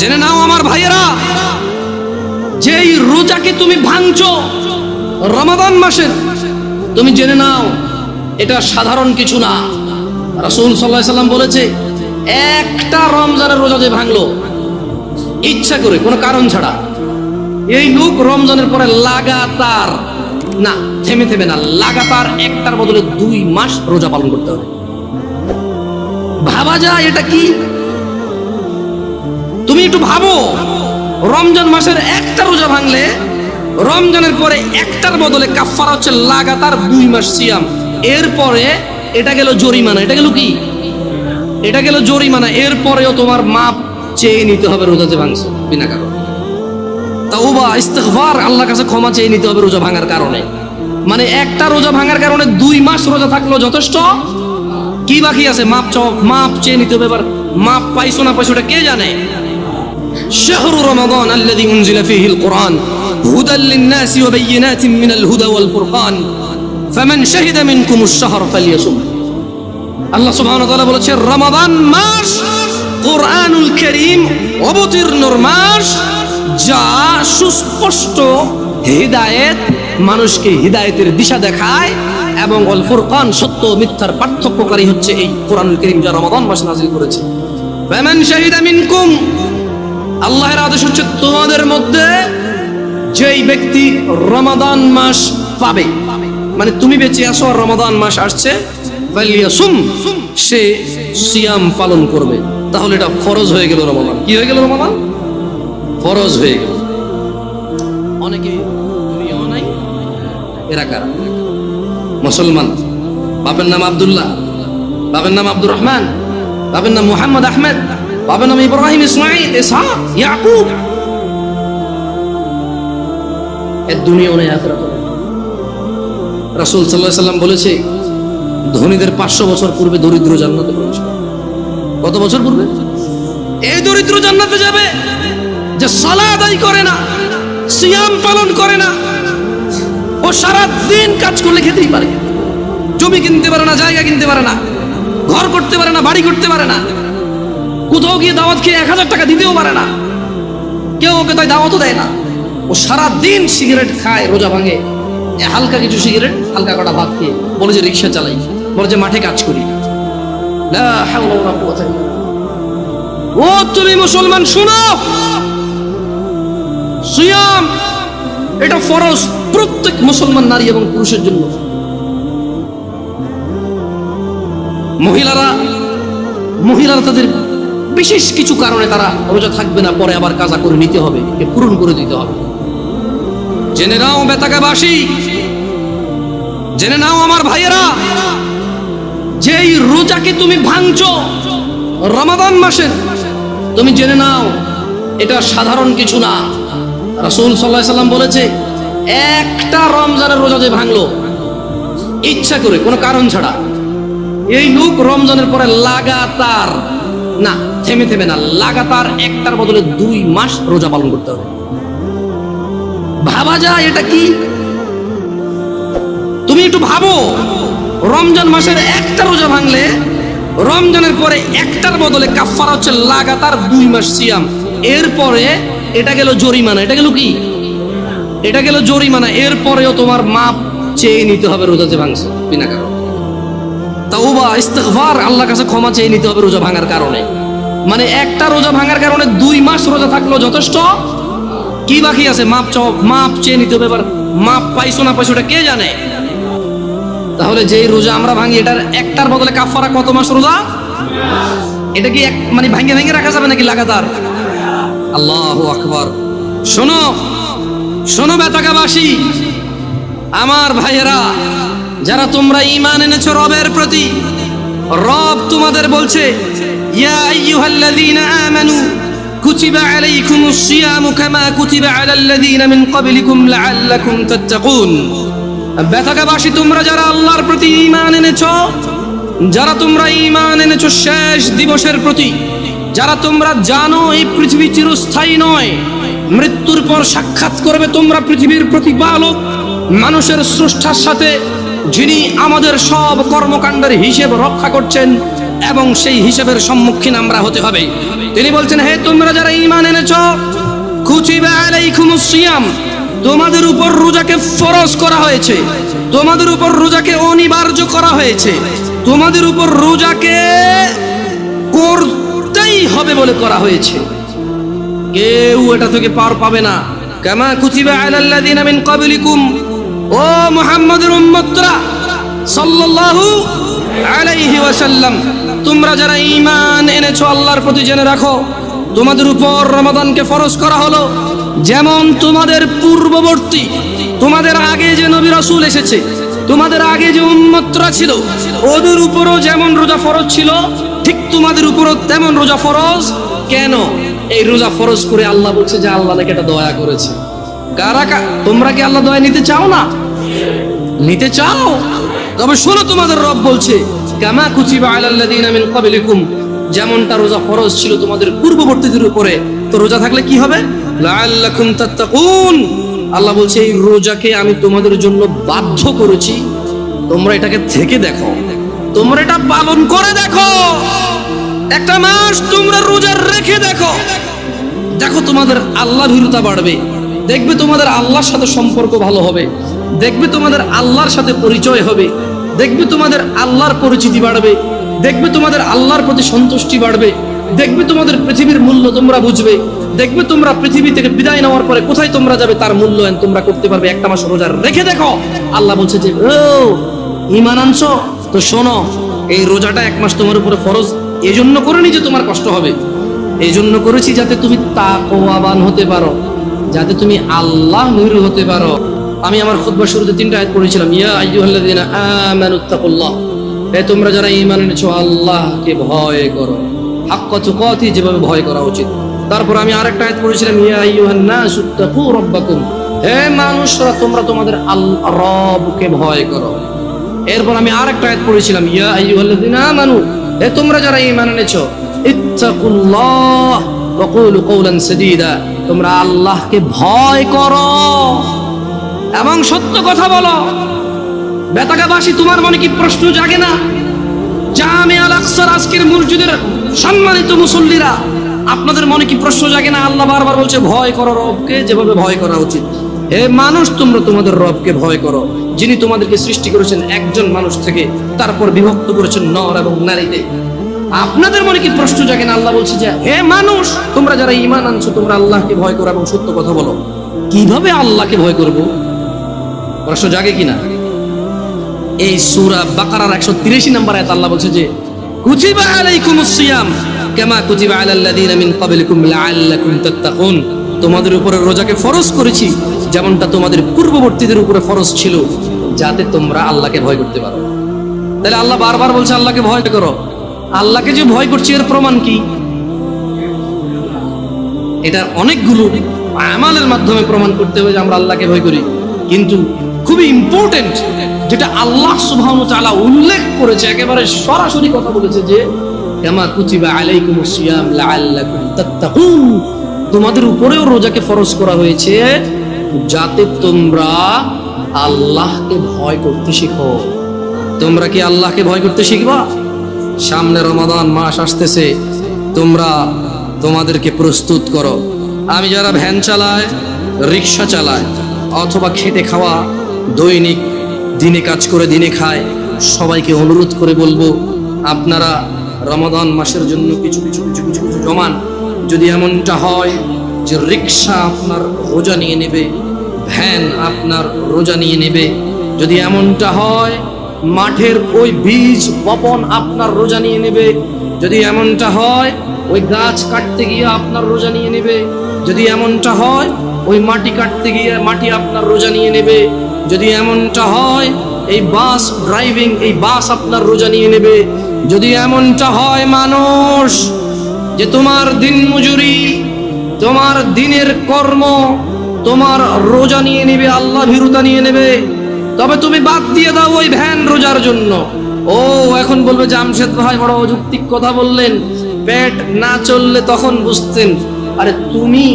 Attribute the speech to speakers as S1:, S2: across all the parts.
S1: জেনে নাও আমার ভাইয়েরা, যেই রোজাকে তুমি ভাঙছো, রমাদান মাসের, তুমি জেনে নাও, এটা সাধারণ কিছু না। রাসূল আলাইহি সাল্লাম বলেছে, একটা রমজানের রোজা যে ভাঙলো, ইচ্ছা করে, কোনো কারণ ছাড়া। এই লোক রমজানের পরে লাগাতার, না, থেমে থেমে না, লাগাতার একটার বদলে দুই মাস রোজা পালন করতে হবে। ভাবা যায় এটা কি? তুমি একটু ভাবো, রমজান মাসের একটা রোজা ভাঙলে রমজানের পরে একটার বদলে কাফারা হচ্ছে লাগাতার দুই মাস সিয়াম। এরপরে এটা গেল জরিমানা। এটা গেল কি? এটা গেল জরিমানা। এরপরেও তোমার মাপ চেয়ে নিতে হবে রোজা যে ভাঙছে, বিনা কারণ। তাওবা, ইস্তেগফার, আল্লাহর কাছে ক্ষমা চেয়ে নিতে হবে রোজা ভাঙার কারণে। মানে একটা রোজা ভাঙার কারণে দুই মাস রোজা থাকল যথেষ্ট। কি বাকি আছে? মাপ চাও, মাপ চেয়ে নিতে হবে। এবার মাপ পাইছো না পাইছো ওটা কে জানে? شهر رمضان الذي أنزل فيه القرآن هدى للناس وبينات من الهدى والفرقان فمن شهد منكم الشهر فليصم আল্লাহ সুবহানাহু ওয়া তাআলা বলেছে রমাদান মাস কোরআনুল করিম অবতীর্ণর মাস যা সুস্পষ্ট হিদায়েত মানুষকে হিদায়েতের দিশা দেখায় এবং অল ফুরকান সত্য ও মিথ্যার পার্থক্যকারী হচ্ছে এই কোরআনুল করিম যা রমাদান মাস নাজিল করেছে ফামান শাহিদা মিনকুম আল্লাহর আদেশ হচ্ছে তোমাদের মধ্যে যেই ব্যক্তি রমাদান মাস পাবে। মানে তুমি বেঁচে আসো আর রমাদান মাস আসছে। সে সিয়াম পালন করবে। তাহলে এটা ফরজ হয়ে গেল রমাদান। কি হয়ে গেল রমাদান? ফরজ হয়ে গেল। অনেকে নাই, এরা কারা? মুসলমান। বাপের নাম আবদুল্লাহ, বাপের নাম আব্দুর রহমান, বাপের নাম মোহাম্মদ আহমেদ। বাপের নাম ইব্রাহিম ইসমাইল ইয়াকুব নেই রাসূল সাল্লাল্লাহু বলেছে, ধনীদের পাঁচশো বছর পূর্বে দরিদ্র জান্নাতে প্রবেশ কত বছর পূর্বে? এই দরিদ্র জান্নাতে যাবে যে সালা আদায় করে না, সিয়াম পালন করে না, ও সারা দিন কাজ করলে খেতেই পারে। জমি কিনতে পারে না, জায়গা কিনতে পারে না, ঘর করতে পারে না, বাড়ি করতে পারে না। কোথাও গিয়ে দাওয়াত খেয়ে এক হাজার টাকা দিতেও পারে না। কেউ ওকে তাই দাওয়াতও দেয় না। ও সারা দিন সিগারেট খায়, রোজা ভাঙে। হালকা কিছু সিগারেট, হালকা কটা ভাত খেয়ে। বলে যে রিক্সা চালাই। বলে যে মাঠে কাজ করি। ও তুমি মুসলমান, শুনো! সিয়াম, এটা ফরজ প্রত্যেক মুসলমান নারী এবং পুরুষের জন্য। মহিলারা মহিলারা তাদের বিশেষ কিছু কারণে তারা রোজা থাকবে না, পরে আবার কাজা করে নিতে হবে পূরণ করে দিতে হবে। জেনে নাও বেতাকাবাসী, জেনে নাও আমার ভাইয়েরা, যেই রোজাকে তুমি ভাঙছো রমাদান মাসের, তুমি জেনে নাও, এটা সাধারণ কিছু না। রাসূল আলাইহি সাল্লাম বলেছে, একটা রমজানের রোজা যে ভাঙলো, ইচ্ছা করে, কোনো কারণ ছাড়া। এই লোক রমজানের পরে লাগাতার, না থেমে থেমে না লাগাতার একটার বদলে দুই মাস রোজা পালন করতে হবে। ভাবা যায় এটা কি? তুমি একটু ভাবো, রমজান মাসের একটা রোজা ভাঙলে রমজানের পরে একটার বদলে কাফারা হচ্ছে লাগাতার দুই মাস সিয়াম। এরপরে এটা গেল জরিমানা। এটা গেল কি? এটা গেল জরিমানা। এরপরেও তোমার মাপ চেয়ে নিতে হবে রোজা যে ভাঙছে, বিনা কারণ। তাওবা, ইস্তেগফার, আল্লাহর কাছে ক্ষমা চেয়ে নিতে হবে রোজা ভাঙার কারণে। মানে একটা রোজা ভাঙার কারণে দুই মাস রোজা থাকল যথেষ্ট। কি বাকি আছে? মাপ চ মাপ চেয়ে নিতে হবে এবার। মাপ পাইছো না পাইছো কে জানে? তাহলে যেই রোজা আমরা ভাঙি, এটার একটার বদলে কাফারা কত মাস রোজা? এটা কি এক মানে ভাঙে ভাঙে রাখা যাবে নাকি লাগাতার? আল্লাহ আকবর। শোনো শোনো বেতাকাবাসী, আমার ভাইয়েরা, যারা তোমরা ইমান এনেছো রবের প্রতি, রব তোমাদের বলছে ইয়া আইয়ুহাল্লাযীনা আমানু কুতিবা আলাইকুমুস সিয়ামু কামা কুতিবা আলাল্লাযীনা মিন ক্বাবলিকুম লাআল্লাকুম তাত্তাকুন বেতাকাবাসী তোমরা যারা আল্লাহর প্রতি ঈমান এনেছো যারা তোমরা ঈমান এনেছো শেষ দিবসের প্রতি যারা তোমরা জানো এই পৃথিবী চিরস্থায়ী নয়। মৃত্যুর পর সাক্ষাৎ করবে তোমরা পৃথিবীর প্রতিপালক মানুষের স্রষ্টার সাথে, যিনি আমাদের সব কর্মকাণ্ডের হিসেব রক্ষা করছেন। এবং সেই হিসাবের সম্মুখীন আমরা হতে হবে। তিনি বলছেন, হে, তোমরা যারা ঈমান এনেছ, কুতিবা আলাইকুমুস সিয়াম, তোমাদের উপর রোজাকে ফরজ করা হয়েছে। তোমাদের উপর রোজাকে অনিবার্য করা হয়েছে। তোমাদের উপর রোজাকে করতেই হবে বলে করা হয়েছে। কেউ এটা থেকে পার পাবে না। কামা কুতিবা আলাল্লাযিনা মিন ক্বাবলিকুম। ও মুহাম্মাদের উম্মতরা, সাল্লাল্লাহু আলাইহি ওয়াসাল্লাম তোমরা যারা ঈমান এনেছো আল্লাহর প্রতি জেনে রাখো, তোমাদের উপর রমাদানকে ফরজ করা হলো। যেমন তোমাদের পূর্ববর্তী, তোমাদের আগে যে নবী রাসূল এসেছে, তোমাদের আগে যে উম্মতরা ছিল, ওদের উপরও যেমন রোজা ফরজ ছিল, ঠিক তোমাদের উপরও তেমন রোজা ফরজ। কেন? এই রোজা ফরজ করে আল্লাহ বলছে যে আল্লাহ নাকি এটা দয়া করেছে। কারা তোমরা কি আল্লাহ দয়া নিতে চাও না? নিতে চাও? তবে শোনো তোমাদের রব বলছে, কামা কুচিবা আলাল্লাযিনা মিন ক্বাবলিকুম যেমনটা রোজা ফরজ ছিল তোমাদের পূর্ববর্তীদের উপরে। তো রোজা থাকলে কি হবে? আল্লাহ বলছে, এই রোজাকে আমি তোমাদের জন্য বাধ্য করেছি। তোমরা এটাকে থেকে দেখো। তোমরা এটা পালন করে দেখো। একটা মাস তোমরা রোজা রেখে দেখো। দেখো তোমাদের আল্লাহ ভীরতা বাড়বে। দেখবে তোমাদের আল্লাহর সাথে সম্পর্ক ভালো হবে। দেখবে তোমাদের আল্লাহর সাথে পরিচয় হবে। দেখবে তোমাদের আল্লাহর পরিচিতি বাড়বে, দেখবে তোমাদের আল্লাহর প্রতি সন্তুষ্টি বাড়বে, দেখবে তোমাদের পৃথিবীর মূল্য তোমরা বুঝবে, দেখবে তোমরা পৃথিবী থেকে বিদায় নেওয়ার পরে কোথায় তোমরা যাবে তার মূল্যায়ন তোমরা করতে পারবে। একটা মাস রোজা রেখে দেখো। আল্লাহ বলছে যে, ও ইমান আনছো? তো শোনো, এই রোজাটা এক মাস তোমার উপরে ফরজ। এই জন্য করিনি যে তোমার কষ্ট হবে। এই জন্য করেছি যাতে তুমি তাকওয়াবান হতে পারো, যাতে তুমি আল্লাহ হতে পারো। আমি আমার খুতবা শুরুতে তিনটা আয়াত পড়েছিলাম, ইয়া আইয়ুহাল্লাযীনা আমানুত্তাকুল্লাহ এ তোমরা যারা ঈমান এনেছো, আল্লাহকে ভয় করো। হাক্কা তুকাতি, যেভাবে ভয় করা উচিত। তারপর আমি আরেকটা আয়াত পড়েছিলাম, ইয়া আইয়ুহান নাসুত্তাকু রাব্বাকুম হে মানুষরা, তোমরা তোমাদের আল্লাহ রবকে ভয় করো। এরপর আমি আরেকটা আয়াত পড়েছিলাম, ইয়া আইয়ুহাল্লাযীনা আমানু হে তোমরা যারা ঈমান এনেছো, ইত্তাকুল্লাহ ওয়া কুলু কওলান সাদীদা তোমরা আল্লাহকে ভয় করো। এবং সত্য কথা বলো। বেতাগাবাসী, তোমার মনে কি প্রশ্ন জাগে না? জামে আল আকসার আজকের মসজিদের সম্মানিত মুসল্লিরা, আপনাদের মনে কি প্রশ্ন জাগে না? আল্লাহ বারবার বলছে, ভয় করো রবকে, যেভাবে ভয় করা উচিত। হে মানুষ, তোমরা তোমাদের রবকে ভয় করো। যিনি তোমাদেরকে সৃষ্টি করেছেন, একজন মানুষ থেকে তারপর বিভক্ত করেছেন নর এবং নারীতে আপনাদের মনে কি প্রশ্ন জাগে না? আল্লাহ বলছে যে, হে মানুষ, তোমরা যারা ঈমান আনছো, তোমরা আল্লাহকে ভয় করো এবং সত্য কথা বলো। কীভাবে আল্লাহকে ভয় করব? প্রশ্ন জাগে কিনা? এই সূরা বাকারার 183 নম্বর আয়াত আল্লাহ বলছে যে কুতিবা আলাইকুমুস সিয়াম কামা কুতিবা আলাল্লাযিনা মিন ক্বাবলিকুম লাআল্লাকুম তাত্তাকুন। তোমাদের উপরে রোজাকে ফরজ করেছি, যেমনটা তোমাদের পূর্ববর্তীদের উপরে ফরজ ছিল, যাতে তোমরা আল্লাহকে ভয় করতে পারো। তাহলে আল্লাহ বারবার বলছে, আল্লাহকে ভয় করো। আল্লাহকে যে ভয় করছি, এর প্রমাণ কি? এটা অনেকগুলো আমালের মাধ্যমে প্রমাণ করতে হবে যে আমরা আল্লাহকে ভয় করি। কিন্তু খুবই ইম্পর্টেন্ট যেটা আল্লাহ সুবহানাহু ওয়া তাআলা উল্লেখ করেছে, একেবারে সরাসরি কথা বলেছে যে, কামা কুতিবা আলাইকুমুস সিয়াম লাআল্লাকুম তাত্তাকুন। তোমাদের উপরেও রোজাকে ফরজ করা হয়েছে, যাতে তোমরা আল্লাহকে ভয় করতে শিখো। তোমরা কি আল্লাহকে ভয় করতে শিখবা? সামনে রমাদান মাস আসতেছে, তোমরা তোমাদেরকে প্রস্তুত করো। আমি যারা ভ্যান চালায়, রিক্সা চালায়, অথবা খেটে খাওয়া দৈনিক দিনে কাজ করে দিনে খায়। সবাইকে অনুরোধ করে বলব, আপনারা রমাদান মাসের জন্য কিছু কিছু কিছু কিছু কিছু জমান। যদি এমনটা হয় যে রিক্সা আপনার রোজা নিয়ে নেবে, ভ্যান আপনার রোজা নিয়ে নেবে, যদি এমনটা হয় মাঠের ওই বীজ বপন আপনার রোজা নিয়ে নেবে, যদি এমনটা হয় ওই গাছ কাটতে গিয়ে আপনার রোজা নিয়ে নেবে, যদি এমনটা হয় ওই মাটি কাটতে গিয়ে মাটি আপনার রোজা নিয়ে নেবে যদি এমনটা হয়, এই বাস ড্রাইভিং এই বাস আপনার রোজা নিয়ে নেবে। যদি এমনটা হয় মানুষ, যে তোমার দিন মজুরি, তোমার দিনের কর্ম, তোমার রোজা নিয়ে নেবে, আল্লাহ ভীরুতা নিয়ে নেবে। তবে তুমি বাদ দিয়ে দাও ওই ভ্যান রোজার জন্য। ও, এখন বলবে জামশেদ ভাই, বড় অযৌক্তিক কথা বললেন। পেট না চললে তখন বুঝতেন। আরে তুমি,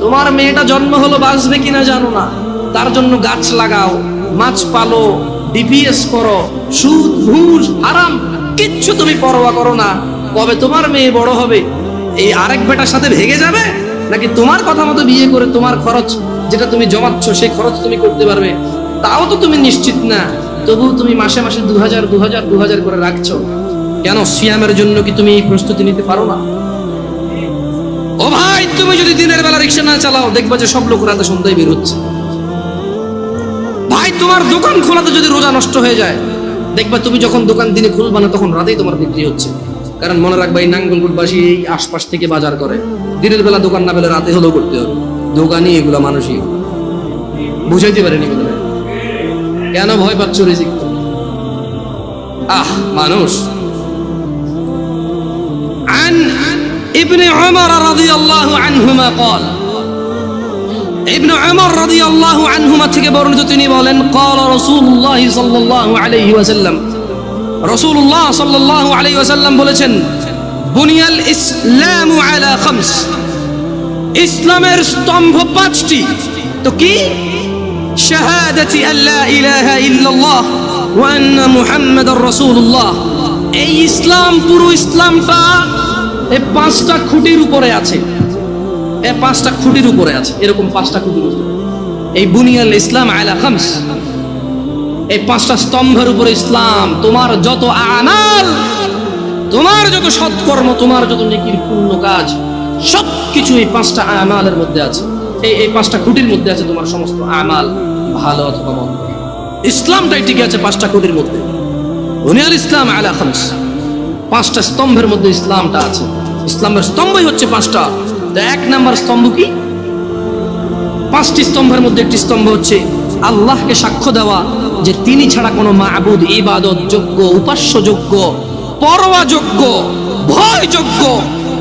S1: তোমার মেয়েটা জন্ম হলো বাঁচবে কিনা জানো না। তার জন্য গাছ লাগাও, মাছ পালো ডিপিএস করো, সুদ, ঘুষ, হারাম, কিচ্ছু তুমি পরোয়া করো না। কবে তোমার মেয়ে বড় হবে? এই আরেক বেটার সাথে ভেগে যাবে? নাকি তোমার কথা মতো বিয়ে করে তোমার খরচ যেটা তুমি জমাচ্ছ, সেই খরচ তুমি করতে পারবে? তাও তো তুমি নিশ্চিত না। তবুও তুমি মাসে মাসে দু হাজার দু হাজার দু হাজার করে রাখছো। কেন সিয়ামের জন্য কি তুমি এই প্রস্তুতি নিতে পারো না? ও ভাই, তুমি যদি দিনের বেলা রিক্সা না চালাও, দেখবা যে সব লোকরা রাতে সন্ধ্যায় বের হচ্ছে ভাই তোমার দোকান খোলাতে যদি রোজা নষ্ট হয়ে যায় দেখবা তুমি যখন দোকান দিনে খুলবা না তখন রাতেই তোমার বিক্রি হচ্ছে কারণ মনে রাখবা এই নাঙ্গলকোটবাসী এই আশপাশ থেকে বাজার করে দিনের বেলা দোকান না পেলে রাতে হলেও করতে হবে দোকানই এগুলো মানুষই বুঝাইতে পারেনি বোধ হয়। কেন ভয় পাচ্ছ রিজিক আহ মানুষ عن ابن عمر رضي الله عنهما قال ইবনু আমর রাদিয়াল্লাহু আনহুমা থেকে বর্ণিত তিনি বলেন, ক্বালা রাসূলুল্লাহ সাল্লাল্লাহু আলাইহি ওয়াসাল্লাম। রাসূলুল্লাহ সাল্লাল্লাহু আলাইহি ওয়াসাল্লাম বলেছেন, বুনিয়াল ইসলাম আলা খামস। ইসলামের স্তম্ভ পাঁচটি। তো কি? শাহাদাতি আল্লা ইলাহা ইল্লাল্লাহ ওয়া আন্না মুহাম্মাদার রাসূলুল্লাহ। এই ইসলাম পুরো ইসলামটা এই পাঁচটা খুঁটির উপরে আছে। পাঁচটা খুঁটির উপরে আছে, এরকম পাঁচটা খুঁটির উপরে। এই বুনিয়াল ইসলাম আলা খামস। এই পাঁচটা স্তম্ভের উপরে ইসলাম, তোমার যত আমাল, তোমার যত সৎকর্ম, তোমার যত নেকির পূর্ণ কাজ সব কিছু এই পাঁচটা আমালের মধ্যে আছে। এই এই পাঁচটা খুঁটির মধ্যে আছে তোমার সমস্ত আমাল, ভালো অথবা মন্দ। ইসলামটাই টিকে আছে পাঁচটা খুঁটির মধ্যে। বুনিয়াল ইসলাম আলা খামস। পাঁচটা স্তম্ভের মধ্যে ইসলামটা আছে। ইসলামের স্তম্ভই হচ্ছে পাঁচটা এক নাম্বার স্তম্ভ কি? পাঁচটি স্তম্ভের মধ্যে একটি স্তম্ভ হচ্ছে আল্লাহকে সাক্ষ্য দেওয়া, যে তিনি ছাড়া কোনো মাবুদ, ইবাদত যোগ্য, উপাস্য যোগ্য, পরোয়া যোগ্য, ভয় যোগ্য,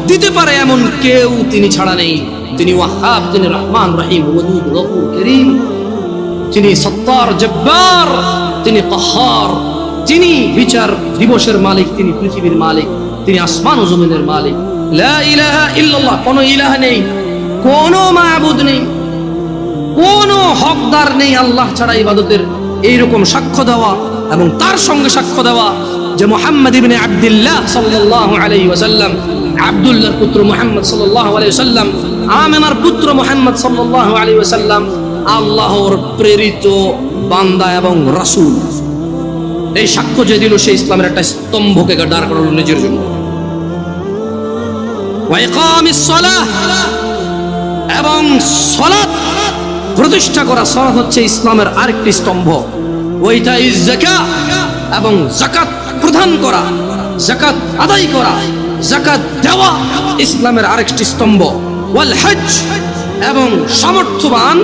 S1: দিতে পারে এমন কেউ তিনি ছাড়া নেই। তিনি ওয়াহাব, তিনি রহমান, রহিম করিম। তিনি সত্তার জব্বার, তিনি কহার তিনি বিচার দিবসের মালিক, তিনি পৃথিবীর মালিক, তিনি আসমান ও জমিনের মালিক। লা ইলাহা ইল্লাল্লাহ, কোনো ইলাহা নেই, কোনো মাবুদ নেই, কোনো হকদার নেই আল্লাহ ছাড়া ইবাদতের এইরকম সাক্ষ্য দেওয়া এবং তার সঙ্গে সাক্ষ্য দেওয়া যে মোহাম্মদ ইবনে আব্দুল্লাহ সাল্লাল্লাহু আলাইহি ওয়াসাল্লাম, আব্দুল্লাহর পুত্র মোহাম্মদ সাল্লাল্লাহু আলাইহি ওয়াসাল্লাম আমেনার পুত্র মোহাম্মদ সাল্লাল্লাহু আলাইহি ওয়াসাল্লাম আল্লাহর প্রেরিত বান্দা এবং রাসূল। এই সাক্ষ্য যে দিল সেই ইসলামের একটা স্তম্ভকে দাঁড় করালো নিজের জন্য। এবং সলাৎ প্রতিষ্ঠা করা সলাৎ হচ্ছে ইসলামের আরেকটি স্তম্ভ। ওইটা জাকা এবং জাকাত প্রদান করা জাকাত আদায় করা জাকাত দেওয়া ইসলামের আরেকটি স্তম্ভ। ওয়াল হজ এবং সামর্থ্যবান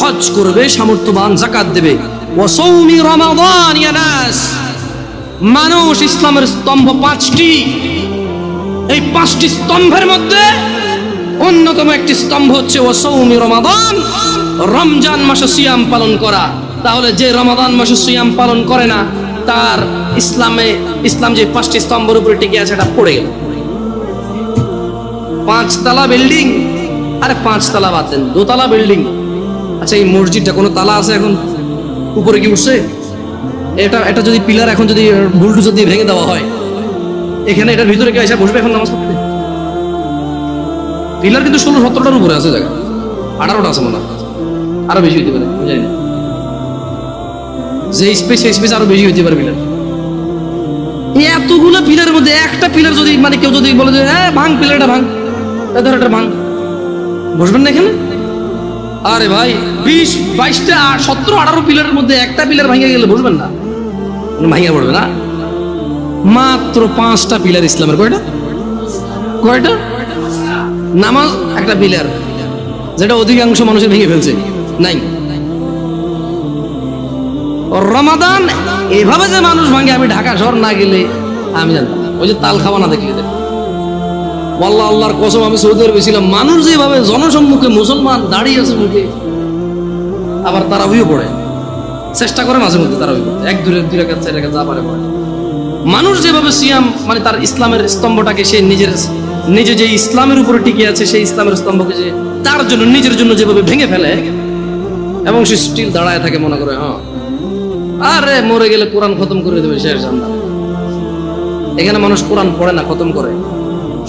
S1: হজ করবে, সামর্থ্যবান জাকাত দেবে। ওয়াসৌমি রমাদান মানুষ ইসলামের স্তম্ভ পাঁচটি এই পাঁচটি স্তম্ভের মধ্যে অন্যতম একটি স্তম্ভ হচ্ছে ও সৌমি রমাদান। রমজান মাসে সিয়াম পালন করা। তাহলে যে রমাদান মাসে সিয়াম পালন করে না, তার ইসলামে, ইসলাম যে পাঁচটি স্তম্ভের উপরে টিকে আছে এটা পড়ে গেল। পাঁচতলা বিল্ডিং। আরে পাঁচতলা বাদ দেন, দোতলা বিল্ডিং। আচ্ছা এই মসজিদটা কোনো তালা আছে এখন? উপরে কি উঠছে? এটা এটা যদি পিলার এখন যদি বুলডুজার দিয়ে ভেঙে দেওয়া হয়। এখানে এটার ভিতরে কে এসে বসবে এখন নামাজ পড়তে? পিলার কিন্তু ষোলো সতেরোটার উপরে আছে, জায়গা। আঠারোটা আছে মনে আরও বেশি হইতে পারে জানি না। যে স্পেস সেই স্পেস আরও বেশি হইতে পারে পিলার এতগুলো পিলারের মধ্যে একটা পিলার যদি মানে কেউ যদি বলে যে হ্যাঁ ভাঙ পিলারটা ভাঙ। ধর এটা ভাঙ। বসবেন না এখানে? আরে ভাই, বিশ, বাইশটা, সতেরো, আঠারো পিলারের মধ্যে একটা পিলার ভাঙে গেলে বসবেন না। ভাঙিয়ে পড়বে না। মাত্র পাঁচটা পিলার ইসলামের, কয়টা? কয়টা? নামাজ একটা পিলার, যেটা অধিকাংশ মানুষের ভেঙে ফেলছে। নাই। রমাদান, এভাবে যে মানুষ ভাঙে, আমি ঢাকা শহর না গেলে আমি জানতাম ওই যে তাল খাওয়া না দেখলে আল্লাহ আল্লাহর কসম, আমি সৌদি আরবে ছিলাম। মানুষ যেভাবে জনসম্মুখে মুসলমান দাঁড়িয়ে আছে মুখে, আবার তারা তারাবিও পড়ে। চেষ্টা করে মাঝে মধ্যে পড়তে এক দূরে দুই রেখা চার রেখা যা পারে পড়ে মানুষ যেভাবে সিয়াম মানে তার ইসলামের স্তম্ভটাকে সে নিজের, নিজে যে ইসলামের উপরে টিকে আছে, সেই ইসলামের স্তম্ভকে যে তার জন্য, নিজের জন্য যেভাবে ভেঙে ফেলে, এবং সে স্টিল দাঁড়ায় থাকে, মনে করে হ্যাঁ। আরে, মরে গেলে কোরআন খতম করে দেবে, শেষ জান্নাত এখানে মানুষ কোরআন পড়ে না, খতম করে।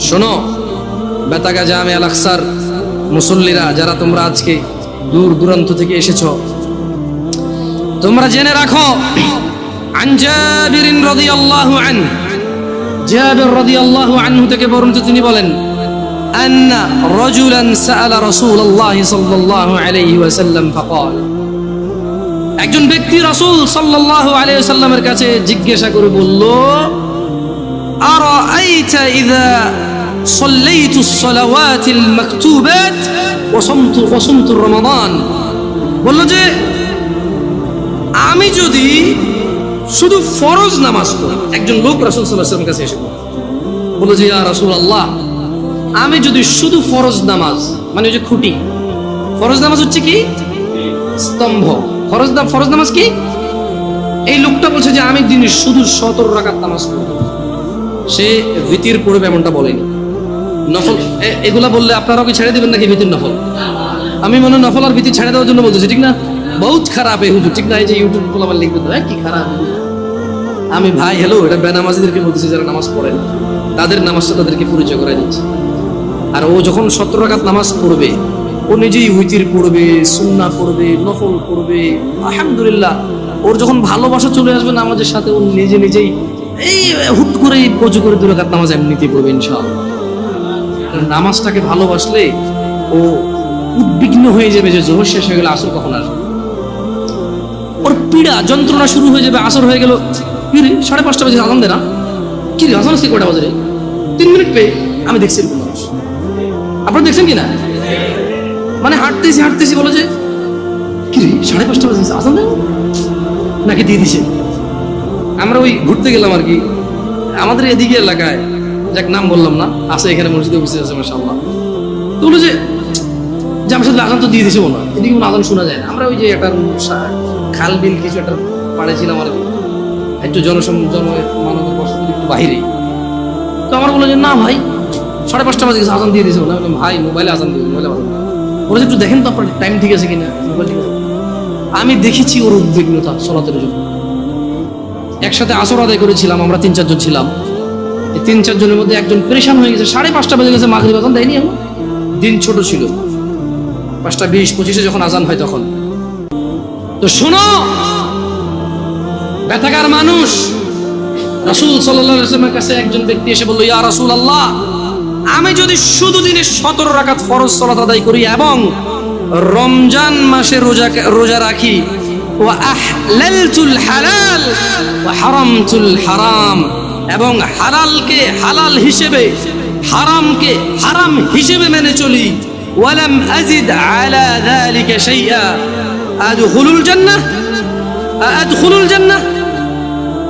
S1: শোনো, বেতাগা জামে আল আকসার মুসল্লিরা, যারা তোমরা আজকে দূর দূরান্ত থেকে এসেছ, তোমরা জেনে রাখো عن جابر رضي الله عنه جابر رضي الله عنه থেকে বর্ণিত তিনি বলেন أن رجلا سأل رسول الله صلى الله عليه وسلم فقال একজন ব্যক্তি রাসূল সাল্লাল্লাহু আলাইহি সাল্লামের কাছে জিজ্ঞাসা করে বলল أرأيت إذا صليت الصلوات المكتوبات وصمت وصمت رمضان বলল যে আমি যদি শুধু ফরজ নামাজ পড়ি। একজন লোক রাসুল আলাইহি কাছে এসে বলল, যে ইয়া রাসূলুল্লাহ আমি যদি শুধু ফরজ নামাজ মানে ওই যে খুঁটি ফরজ নামাজ হচ্ছে কি? স্তম্ভ। ফরজ ফরজ নামাজ কি? এই লোকটা বলছে যে আমি দিনে শুধু সতেরো রাকাত নামাজ সে ভীতির পড়বে এমনটা বলেনি। নফল এগুলা বললে আপনারাও কি ছেড়ে দিবেন নাকি ভীতির নফল? আমি মনে নফল আর ভীতি ছেড়ে দেওয়ার জন্য বলতেছি ঠিক না? বহুত খারাপ এই হুজুর ঠিক না? এই যে ইউটিউব আবার লিখবে কি খারাপ? আমি ভাই হ্যালো এটা বেনামাজিদেরকে বলতেছি যারা নামাজ পড়ে। না তাদের নামাজটা তাদেরকে পরিচয় করে দিচ্ছে। আর ও যখন সতেরো রাকাত নামাজ পড়বে, ও নিজেই উইতির পড়বে সুন্না পড়বে, নফল পড়বে, আলহামদুলিল্লাহ। ওর যখন ভালোবাসা চলে আসবে নামাজের সাথে, ও নিজে নিজেই এই হুট করে কচু করে দু রাকাত নামাজ এমনিতেই পড়বে ইনশাআল্লাহ। নামাজটাকে ভালোবাসলে ও উদ্বিগ্ন হয়ে যাবে যে জোহর শেষ হয়ে গেলে আসর কখন আসবে। ওর পীড়া, যন্ত্রণা শুরু হয়ে যাবে, আসর হয়ে গেল সাড়ে পাঁচটা বাজে আজান দে না কি রে, আজান কয়টা বাজে তিন মিনিট পেয়ে আমি দেখছি। মানুষ আপনারা দেখছেন কি না মানে হাঁটতেছি হাঁটতেছি বলো যে, কি রে, সাড়ে পাঁচটা বাজে আজান দেন? নাকি দিয়ে দিছে? আমরা ওই ঘুরতে গেলাম আর কি। আমাদের এদিকে এলাকায়, যাক নাম বললাম না, আছে এখানে মসজিদে উপস্থিত আছে মাসাল্লাহ তো বলো যে জামশেদ আজান তো দিয়ে দিছে বলো এদিকে কোনো আজান শোনা যায় না। আমরা ওই যে একটা খাল বিল কিছু একটা পাড়ে ছিলাম আর কি। একটু জনসম জন মানবের একটু বাইরে তো আমার বলল যে না ভাই সাড়ে পাঁচটা বাজে গেছে, আজান দিয়ে দিয়েছে। বলে বললাম, ভাই মোবাইলে আজান দিয়ে মোবাইলে দিয়ে বলে একটু দেখেন তো আপনার টাইম ঠিক আছে কিনা? মোবাইল ঠিক আছে। আমি দেখেছি ওর উদ্বিগ্নতা সনাতের জন্য। একসাথে আসর আদায় করেছিলাম আমরা তিন চারজন ছিলাম। এই তিন চারজনের মধ্যে একজন পরেশান হয়ে গেছে সাড়ে পাঁচটা বেজে গেছে মাগরিব আজান দেয়নি এখন। দিন ছোট ছিল। পাঁচটা বিশ পঁচিশে যখন আজান হয় তখন। তো শোনো ব্যথাকার মানুষ। রাসূল আলাইহি কাছে একজন ব্যক্তি এসে বলল, ইয়া রাসূল আল্লাহ আমি যদি শুধু দিনে সতেরো রাকাত ফরজ সালাত আদায় করি এবং রমজান মাসে রোজা রোজা রাখি, ওয়া আহলালতুল হালাল, ওয়া হারামতুল হারাম, এবং হালালকে হালাল হিসেবে, হারামকে হারাম হিসেবে মেনে চলি, ওয়ালাম আজিদ আলা যালিকা শাইআ, আদখুলুল জান্নাহ আদখুলুল জান্নাহ।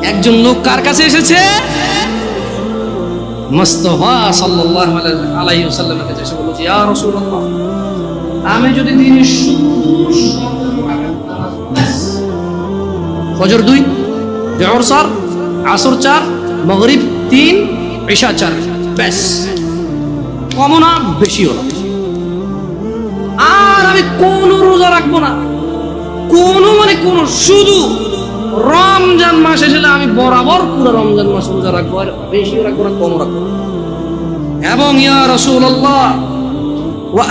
S1: একজন লোক কার কাছে এসেছে? আলাইহি আমি যদি দিনে দুই, জোহর আসর চার, মাগরিব তিন, ঈশা চার, ব্যাস। বেশিও না। আর আমি কোনো রোজা রাখব না। কোনো মানে কোনো, শুধু রমজান মাস এসে আমি বরাবর পুরো রমজান মাস রোজা রাখব, আর বেশিও রাখব না কম রাখব এবং ইয়া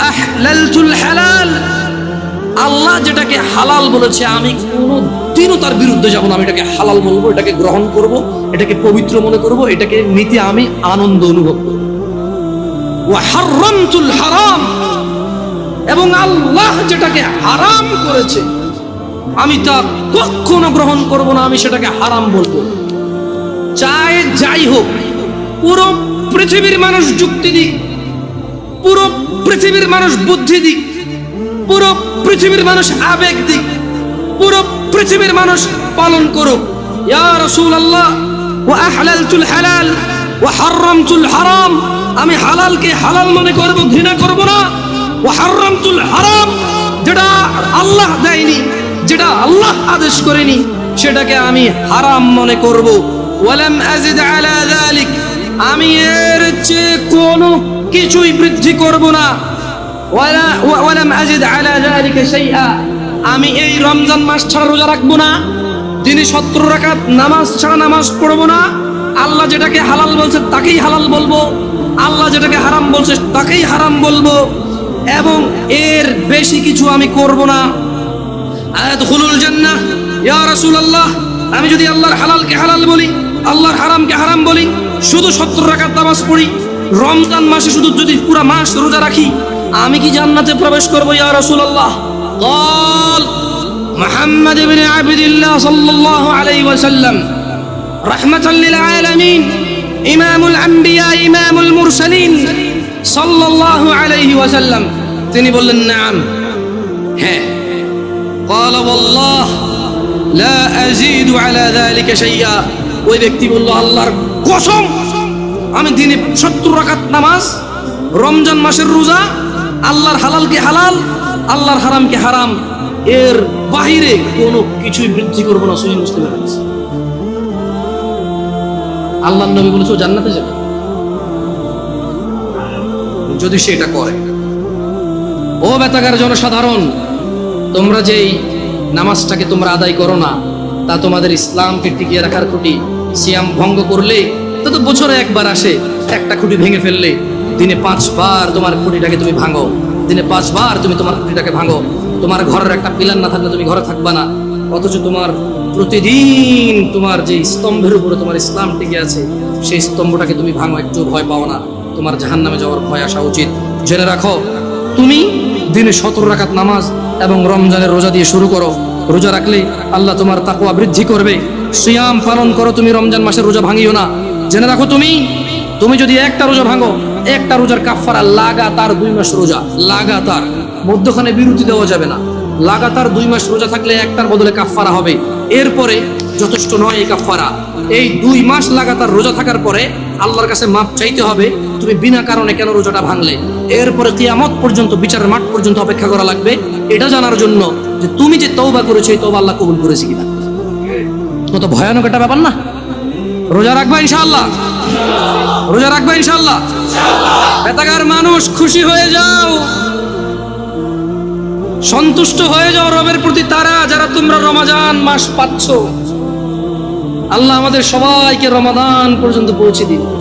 S1: আহলালতুল হালাল আল্লাহ যেটাকে হালাল বলেছে, আমি কোনো দিনও তার বিরুদ্ধে যাব না, আমি এটাকে হালাল বলব, এটাকে গ্রহণ করব, এটাকে পবিত্র মনে করব, এটাকে নিতে আমি আনন্দ অনুভব করব। হারাম এবং আল্লাহ যেটাকে হারাম করেছে আমি তা কখনো গ্রহণ করব না, আমি সেটাকে হারাম বলব। চাই যাই হোক, পুরো পৃথিবীর মানুষ যুক্তি দিক, পুরো পৃথিবীর মানুষ বুদ্ধি দিক, পুরো পৃথিবীর মানুষ আবেগ দিক, পুরো পৃথিবীর মানুষ পালন করুক। ইয়া রাসূলুল্লাহ, ওয়া আহলালতুল হালাল, ওয়া হারামতুল হারাম। আমি হালালকে হালাল মনে করব, ঘৃণা করব না। ওয়া হারামতুল হারাম, যেটা আল্লাহ দেয়নি। যেটা আল্লাহ আদেশ করেনি, সেটাকে আমি হারাম মনে করব। ওয়ালাম আজিদ আলা যালিক, আমি এর চেয়ে কোনো কিছুই বৃদ্ধি করব না। ওয়ালা, ওয়ালাম আজিদ আলা যালিকা শাইআ, আমি এই রমজান মাস ছাড়া রোজা রাখব না। দিনে সত্তর রাকাত নামাজ ছাড়া নামাজ পড়ব না। আল্লাহ যেটাকে হালাল বলছে, তাকেই হালাল বলব। আল্লাহ যেটাকে হারাম বলছে, তাকেই হারাম বলব। এবং এর বেশি কিছু আমি করব না। আয়াদখুলুল জান্নাহ ইয়া রাসূলুল্লাহ আমি যদি আল্লাহর হালালকে হালাল বলি আল্লাহর হারামকে হারাম বলি শুধু সত্তর রাকাত নামাজ পড়ি রমজান মাসে শুধু যদি পুরো মাস রোজা রাখি আমি কি জান্নাতে প্রবেশ করব ইয়া রাসূলুল্লাহ قال محمد بن عبد الله صلى الله عليه وسلم رحمة للعالمين إمام الأنبياء إمام المرسلين صلى الله عليه وسلم তিনি বললেন নাম হ্যাঁ قال والله لا أزيد على ذلك شيئا ওই ব্যক্তি বলল আল্লাহর কসম আমি দিনে সত্তর রাকাত নামাজ রমজান মাসের রোজা আল্লাহর হালালকে হালাল আল্লাহর হারামকে হারাম এর বাহিরে কোনো কিছুই বৃদ্ধি করবো না সহি মুসলিমের হাদিস আল্লাহ নবী বলেছে ও জান্নাতে যাবে যদি সে এটা করে ও বেতাগার জনসাধারণ তোমরা যেই নামাজটাকে তোমরা আদায় করো না, তা তোমাদের ইসলামকে টিকিয়ে রাখার খুঁটি সিয়াম ভঙ্গ করলে, তা তো বছরে একবার আসে, একটা খুঁটি ভেঙে ফেললে, দিনে পাঁচবার তোমার খুঁটিটাকে তুমি ভাঙো, দিনে পাঁচবার তুমি তোমার খুঁটিটাকে ভাঙো, তোমার ঘরের একটা পিলার না থাকলে তুমি ঘরে থাকবা না, অথচ তোমার প্রতিদিন তোমার যে স্তম্ভের উপরে তোমার ইসলাম টিকে আছে, সেই স্তম্ভটাকে তুমি ভাঙো, একটু ভয় পাও না, তোমার জাহান নামে যাওয়ার ভয় আসা উচিত। জেনে রাখো তুমি দিনে সতেরো রাকাত নামাজ এবং রমজানের রোজা দিয়ে শুরু করো। রোজা রাখলে আল্লাহ তোমার তাকুয়া বৃদ্ধি করবে। সিয়াম পালন করো তুমি রমজান মাসের রোজা ভাঙিও না। জেনে রাখো তুমি তুমি যদি একটা রোজা ভাঙো, একটা রোজার কাফারা লাগাতার দুই মাস রোজা, লাগাতার। মধ্যখানে বিরতি দেওয়া যাবে না। লাগাতার দুই মাস রোজা থাকলে একটার বদলে কাফারা হবে। এরপরে যথেষ্ট নয় এই কাফারা এই দুই মাস লাগাতার রোজা থাকার পরে আল্লাহর কাছে মাপ চাইতে হবে তুমি বিনা কারণে কেন রোজাটা ভাঙলে? এরপরে কিয়ামত পর্যন্ত, বিচারের মাঠ পর্যন্ত অপেক্ষা করা লাগবে। এটা জানার জন্য যে তুমি যে তৌবা করেছ, এই তৌবা আল্লাহ কবুল করেছে কিনা? কত ভয়ানক একটা ব্যাপার না? রোজা রাখবা ইনশাআল্লাহ। রোজা রাখবা ইনশাআল্লাহ। বেতাগার মানুষ খুশি হয়ে যাও। সন্তুষ্ট হয়ে যাও রবের প্রতি তারা, যারা তোমরা রমাজান মাস পাচ্ছ। আল্লাহ আমাদের সবাইকে রমাদান পর্যন্ত পৌঁছে দিন।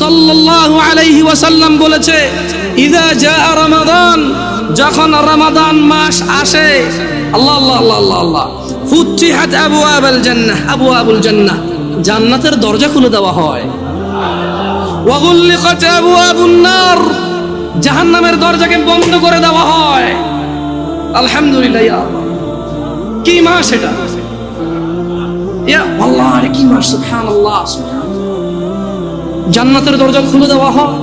S1: সাল্লাল্লাহু আলাইহি ওয়াসাল্লাম বলেছে ইযা জাআ রমাদান, যখন রমাদান মাস আসে, আল্লাহ আল্লাহ আল্লাহ আল্লাহ আল্লাহ, ফুতিহাত আবওয়াবুল জান্নাহ আবওয়াবুল জান্নাহ, জান্নাতের দরজা খুলে দেওয়া হয় ওয়াগুল্লিকাত আবওয়াবুন নার, জাহান্নামের দরজাকে বন্ধ করে দেওয়া হয় আলহামদুলিল্লাহ, ইয়া। কি মাস এটা ইয়া আল্লাহ কি মাস, সুবহানাল্লাহ সুবহানাল্লাহ। জান্নাতের দরজা খুলে দেওয়া হয়।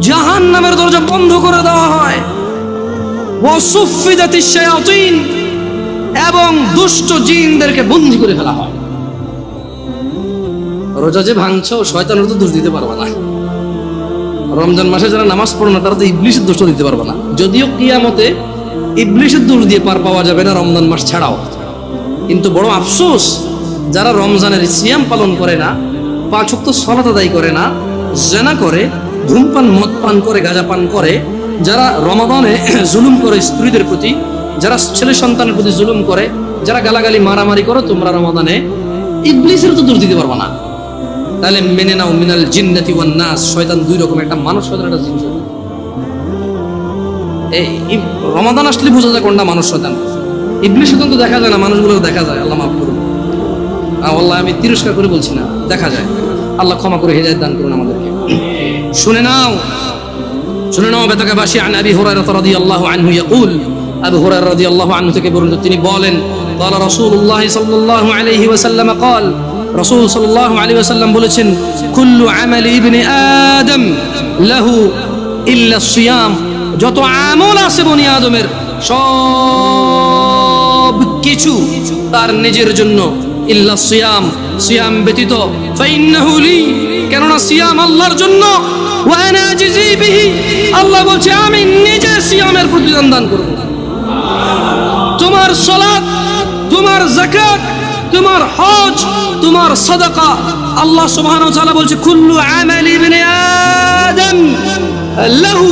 S1: জাহান্নামের দরজা বন্ধ করে দেওয়া হয়। ওয়াসুফিদাতিশ শায়াতিন এবং দুষ্ট জিনদেরকে বন্দি করে ফেলা হয়। রোজা যে ভাঙছো, শয়তানের তো দোষ দিতে পারবে না। রমজান মাসে যারা নামাজ পড়ো না, তারা তো ইবলিশের দোষ দিতে পারবে না। যদিও কিয়ামতে ইবলিশের দোষ দিয়ে পার পাওয়া যাবে না রমজান মাস ছাড়াও। কিন্তু বড় আফসোস, যারা রমজানের সিয়াম পালন করে না পাঁচ ওয়াক্ত সলাত আদায় করে না, জেনা করে, ধূমপান মদ পান করে গাঁজা পান করে। যারা রমাদানে জুলুম করে স্ত্রীদের প্রতি, যারা ছেলে সন্তানের প্রতি জুলুম করে, যারা গালাগালি, মারামারি করো, তোমরা রমাদানে ইবলিসের তো দোষ দিতে পারব না। তাহলে মেনে নাও, মিনাল জিন্নাতি ওয়ান নাস। শয়তান দুই রকম একটা মানুষ শয়তান একটা জিন শয়তান এই রমাদান আসলে বোঝা যায় কোনটা মানুষ শয়তান ইবলিস শয়তান তো দেখা যায় না মানুষগুলো দেখা যায়, আল্লাহ মাফ করুন আল্লাহ আমি তিরস্কার করে বলছি না দেখা যায় আল্লাহ ক্ষমা করে হেদায়েত দান করুন আমাদেরকে শুনে নাও শুনে নাও বেতাকাবাসী আন আবি হুরায়রা রাদিয়াল্লাহু আনহু ইয়াকুল আবু হুরায়রা রাদিয়াল্লাহু আনহু থেকে বর্ণিত তিনি বলেন قال رسول الله صلى الله عليه وسلم قال رسول صلى الله عليه وسلم বলেছেন كل عمل ابن آدم له إلا الصيام যত আমল আছে বনি আদমের সব কিছু তার নিজের জন্য ইল্লা সিয়াম সিয়াম ব্যতীত, ফাইন্নাহু লি, কেননা সিয়াম আল্লাহর জন্য আল্লাহ বলছে, আমি নিজে সিয়ামের প্রতিদান দান করব। তোমার সালাত, তোমার যাকাত, তোমার হজ, তোমার সাদাকা, আল্লাহ সুবহানাহু ওয়া তাআলা বলছে, কুল্লু আমালি ইবনে আদম, লাহু,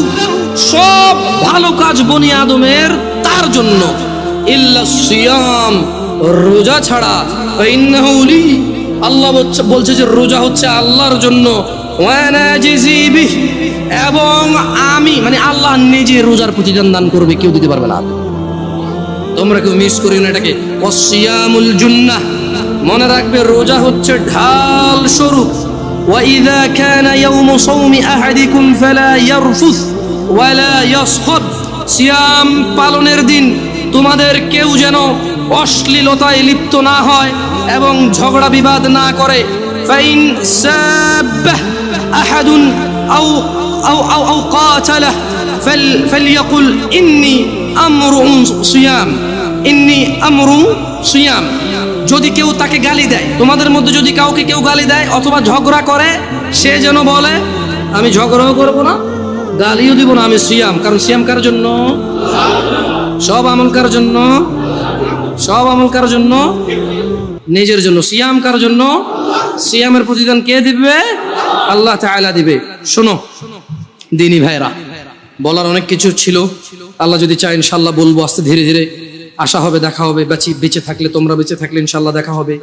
S1: সব ভালো কাজ বনি আদমের তার জন্য। ইল্লা সিয়াম, রোজা ছাড়া আল্লাহ বলছে- বলছে যে রোজা হচ্ছে আল্লাহর জন্য ওয়া আনা আজজি বিহি এবং আমি মানে আল্লাহ নিজে রোজার প্রতিদান দান করবে কেউ দিতে পারবে না তোমরা কেউ মিস করিও না এটাকে ওয়াসিয়ামুল জুন্নাহ মনে রাখবে রোজা হচ্ছে ঢাল স্বরূপ وإذا كان يوم صوم أحدكم فلا يرفث ولا يصخب সিয়াম পালনের দিন তোমাদের কেউ যেন অশ্লীলতায় লিপ্ত না হয় এবং ঝগড়া বিবাদ না করে। ফাইন আহাদুন যদি কেউ তাকে গালি দেয়, তোমাদের মধ্যে যদি কাউকে কেউ গালি দেয় অথবা ঝগড়া করে, সে যেন বলে, আমি ঝগড়াও করব না, গালিও দিব না, আমি সিয়াম। কারণ সিয়াম কার জন্য? সব আমল কার জন্য? সব আমল কার জন্য? নিজের জন্য। সিয়াম কার জন্য? সিয়ামের প্রতিদান কে দিবে? আল্লাহ তাআলা দিবে। শোনো, দিনী ভাইরা বলার অনেক কিছু ছিল। আল্লাহ যদি চায় ইনশাল্লাহ বলব আস্তে ধীরে ধীরে। আশা হবে, দেখা হবে, বেঁচে বেঁচে থাকলে তোমরা বেঁচে থাকলে ইনশাল্লাহ দেখা হবে।